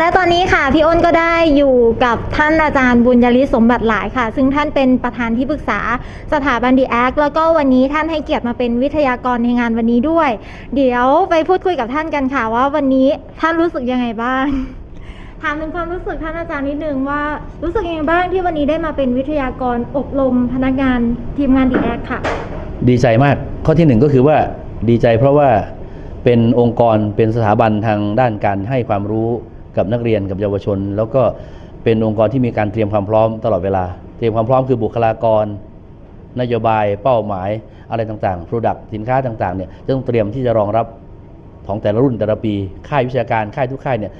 และตอนนี้ค่ะพี่อ้นก็ได้อยู่กับท่านอาจารย์บุญยริศสมบัติหลายค่ะ ซึ่งท่านเป็นประธานที่ปรึกษาสถาบันดีแอคแล้วก็วันนี้ท่านให้เกียรติมาเป็นวิทยากรในงานวันนี้ด้วย เดี๋ยวไปพูดคุยกับท่านกันค่ะ ว่าวันนี้ท่านรู้สึกยังไงบ้างถามถึงความรู้สึกท่านอาจารย์นิดนึงว่ารู้สึกยังไงบ้างที่วันนี้ได้มาเป็นวิทยากรอบรมพนักงานทีมงานดีแอคค่ะ ดีใจมากข้อที่หนึ่งก็คือว่าดีใจเพราะว่าเป็นองค์กรเป็นสถาบันทางด้านการให้ความรู้ กับนักเรียนกับเยาวชน แล้วก็เป็นองค์กรที่มีการเตรียมความพร้อมตลอดเวลา เตรียมความพร้อมคือบุคลากร นโยบายเป้าหมายอะไรต่างๆ Product สินค้าต่างๆเนี่ยจะต้องเตรียมที่จะรองรับของแต่ละรุ่นแต่ละปี ค่ายวิชาการค่ายทุกค่ายเนี่ย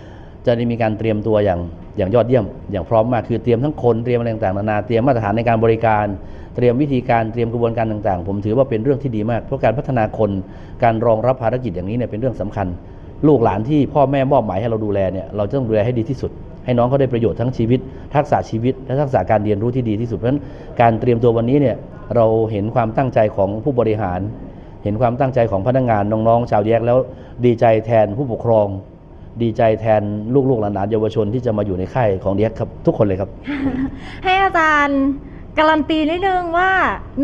จะได้มีการเตรียมตัวอย่างอย่างยอดเยี่ยม อย่างพร้อมมากคือเตรียมทั้งคนเตรียมอะไรต่างๆนานาเตรียมมาตรฐานในการบริการ เตรียมวิธีการเตรียมกระบวนการต่างๆ ผมถือว่าเป็นเรื่องที่ดีมาก เพราะการพัฒนาคนการรองรับภารกิจอย่างนี้เนี่ยเป็นเรื่องสำคัญ ลูกหลานที่พ่อแม่มอบหมายให้เราดูแลเนี่ยเราจะต้องดูแลให้ดีที่สุด ให้น้องเขาได้ประโยชน์ทั้งชีวิต ทักษะชีวิต และทักษะการเรียนรู้ที่ดีที่สุดเพราะฉะนั้นการเตรียมตัววันนี้เนี่ยเราเห็นความตั้งใจของผู้บริหาร เห็นความตั้งใจของพนักงานน้องๆชาวแยกแล้วดีใจแทนผู้ปกครอง ดีใจแทนลูกๆหลานๆเยาวชนที่จะมาอยู่ในค่ายของเดียกครับทุกคนเลยครับ ให้อาจารย์การันตีนิดนึงว่า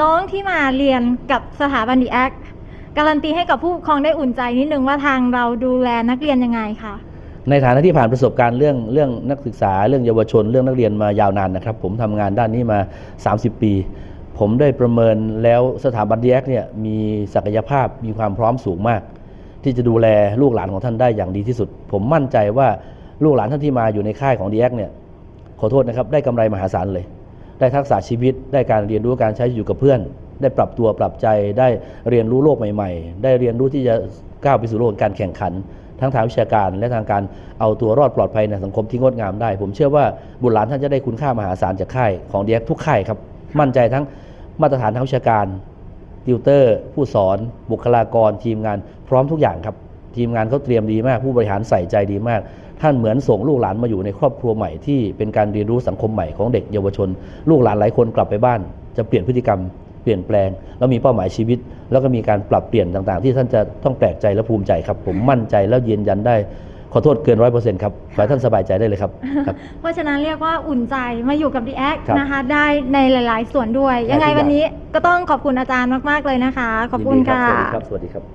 น้องที่มาเรียนกับสถาบันดีแอค การันตีให้กับผู้ปกครองได้อุ่นใจนิดนึงว่าทางเราดูแลนักเรียนยังไงคะในฐานะที่ผ่านประสบการณ์เรื่องเรื่องนักศึกษาเรื่องเยาวชน เรื่องนักเรียนมายาวนานนะครับ ผมทำงานด้านนี้มา 30 ปี ผมได้ประเมินแล้วสถาบันดีแอคเนี่ยมีศักยภาพมีความพร้อมสูงมาก ที่จะดูแลลูกหลานของท่านได้อย่างดีที่สุด ผมมั่นใจว่าลูกหลานท่านที่มาอยู่ในค่ายของดีแอคเนี่ยขอโทษนะครับได้กำไรมหาศาลเลย ได้ทักษะชีวิตได้การเรียนรู้การใช้อยู่กับเพื่อน ได้ปรับตัวปรับใจได้เรียนรู้โลกใหม่ ๆ ได้เรียนรู้ที่จะก้าวไปสู่โลกแห่งการแข่งขัน ทั้งทางวิชาการและทางการเอาตัวรอดปลอดภัยในสังคมที่งดงามได้ ผมเชื่อว่าบุตรหลานท่านจะได้คุณค่ามหาศาลจากค่ายของเดีแอคทุกค่ายครับ มั่นใจทั้งมาตรฐานทางวิชาการติวเตอร์ ผู้สอน บุคลากร ทีมงานพร้อมทุกอย่างครับ ทีมงานเขาเตรียมดีมาก ผู้บริหารใส่ใจดีมาก ท่านเหมือนส่งลูกหลานมาอยู่ในครอบครัวใหม่ที่เป็นการเรียนรู้สังคมใหม่ของเด็กเยาวชน ลูกหลานหลายคนกลับไปบ้าน จะเปลี่ยนพฤติกรรม เปลี่ยนแปลง แล้วมีเป้าหมายชีวิต แล้วก็มีการปรับเปลี่ยนต่างๆ ที่ท่านจะต้องแปลกใจและภูมิใจครับ ผมมั่นใจแล้วยืนยันได้ ขอโทษเกินร้อยเปอร์เซ็นต์ครับขอให้ท่านสบายใจได้เลยครับครับ เพราะฉะนั้นเรียกว่าอุ่นใจมาอยู่กับ d ีแอคครับนะคะ ได้ในหลาย ๆ ส่วนด้วยได้ยังไงทุกอย่าง วันนี้ก็ต้องขอบคุณอาจารย์มาก ๆ เลยนะคะ ขอบคุณยินดีค่ะ รับสวัสดีครับสวัสดีครับ